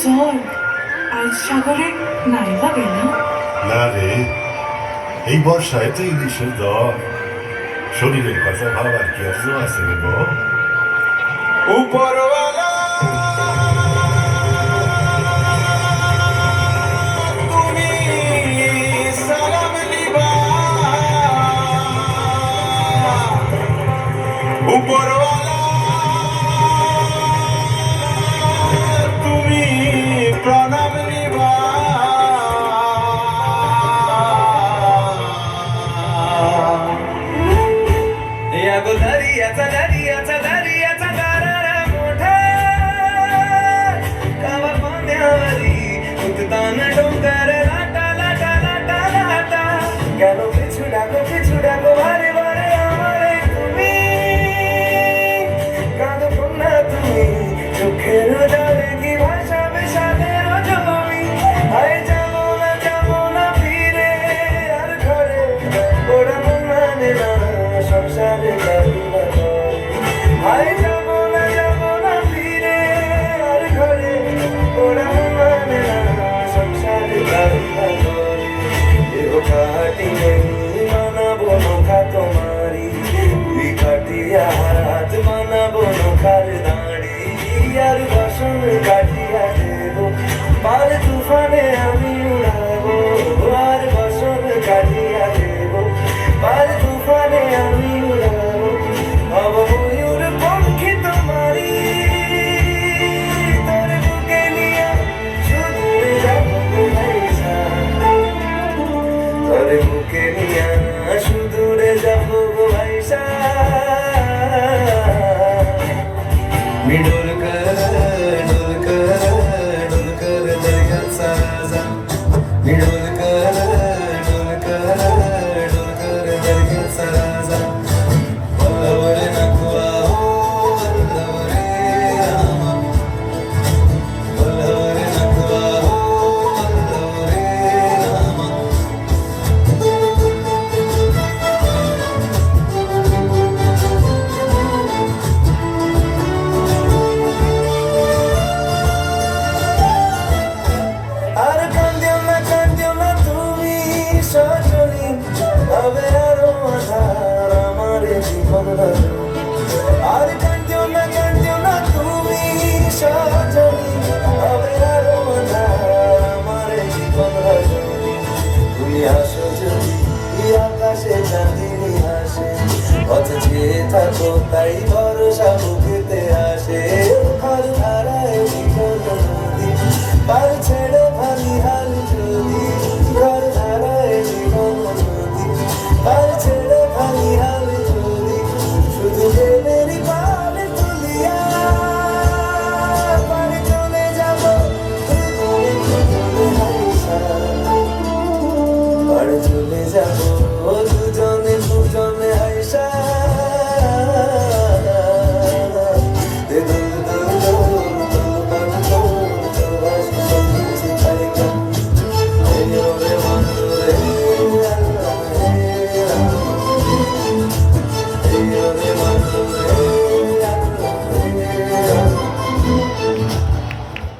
ঝড় আজ সাগরে নাইবা গেল। না রে এই বর্ষায় তো ইলিশের দর শরীরের কথা ভাবার কি আছে উপরওয়ালা Prana. I থাকো তাই ভরসা